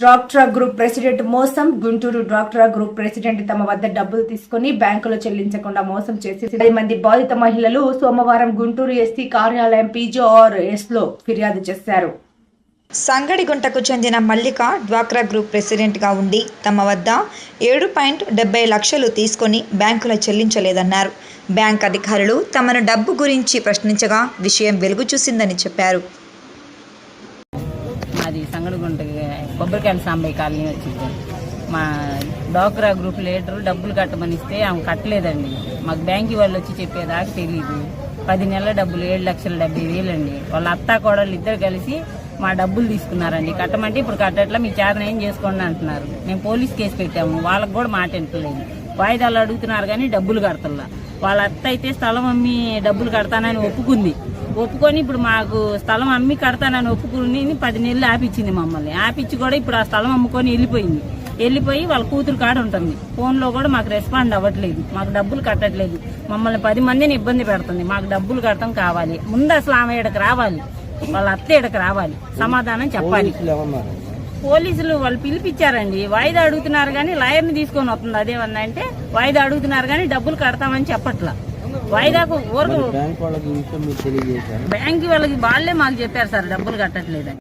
డ్వాక్రా group president మోసం గుంటూరు డ్వాక్రా గ్రూప్ ప్రెసిడెంట్ తమ వద్ద డబ్బులు తీసుకుని బ్యాంకులో చెల్లించకుండా మోసం చేసి పది మంది బాధిత మహిళలు సోమవారం గుంటూరు ఎస్సీ కార్యాలయం పీజీఆర్ ఎస్లో ఫిర్యాదు చేశారు. సంగడిగుంటకు చెందిన మల్లిక డ్వాక్రా గ్రూప్ ప్రెసిడెంట్గా ఉండి తమ వద్ద ఏడు పాయింట్ డెబ్బై లక్షలు తీసుకొని బ్యాంకులో చెల్లించలేదన్నారు. బ్యాంక్ అధికారులు తమను డబ్బు గురించి ప్రశ్నించగా విషయం వెలుగు చూసిందని చెప్పారు. మాది సంగడుగుంట కొబ్బరికాయల సాంబయ్య కాలనీ వచ్చింది. మా డోక్రా గ్రూప్ లీడరు డబ్బులు కట్టమని ఇస్తే ఆమె కట్టలేదండి. మాకు బ్యాంకి వాళ్ళు వచ్చి చెప్పేదాకా తెలియదు పది నెలల డబ్బులు ఏడు లక్షల డెబ్బై వేలండి వాళ్ళ అత్త కోడళ్ళు ఇద్దరు కలిసి మా డబ్బులు తీసుకున్నారండి. కట్టమంటే ఇప్పుడు కట్టట్లా మీ చేతన ఏం చేసుకోండి అంటున్నారు. మేము పోలీస్ కేసు పెట్టాము. వాళ్ళకు కూడా మాట వింటలేదు వాయిదాలు అడుగుతున్నారు కానీ డబ్బులు కడతల్లా. వాళ్ళ అత్త అయితే స్థలం అమ్మి డబ్బులు కడతానని ఒప్పుకుంది. ఒప్పుకొని ఇప్పుడు మాకు స్థలం అమ్మి కడతానని ఒప్పుకుని పది నెలలు ఆపిచ్చింది మమ్మల్ని. ఆపిచ్చి కూడా ఇప్పుడు ఆ స్థలం అమ్ముకొని వెళ్ళిపోయింది. వెళ్ళిపోయి వాళ్ళ కూతురు కాడ ఉంటుంది. ఫోన్లో కూడా మాకు రెస్పాండ్ అవ్వట్లేదు. మాకు డబ్బులు కట్టట్లేదు. మమ్మల్ని పది మందిని ఇబ్బంది పెడుతుంది. మాకు డబ్బులు కట్టడం కావాలి. ముందు అసలు ఆమె ఇక్కడికి రావాలి. వాళ్ళ అత్త ఇక్కడికి రావాలి. సమాధానం చెప్పాలి. పోలీసులు వాళ్ళు పిలిపించారండి. వాయిదా అడుగుతున్నారు కానీ లాయర్ని తీసుకొని వస్తుంది. అదేమన్నా అంటే వాయిదా అడుగుతున్నారు కానీ డబ్బులు కడతామని చెప్పట్లా. వాయిదాకు ఊరకు బ్యాంక్ వాళ్ళకి వాళ్ళే మాకు చెప్పారు సార్ డబ్బులు కట్టట్లేదని.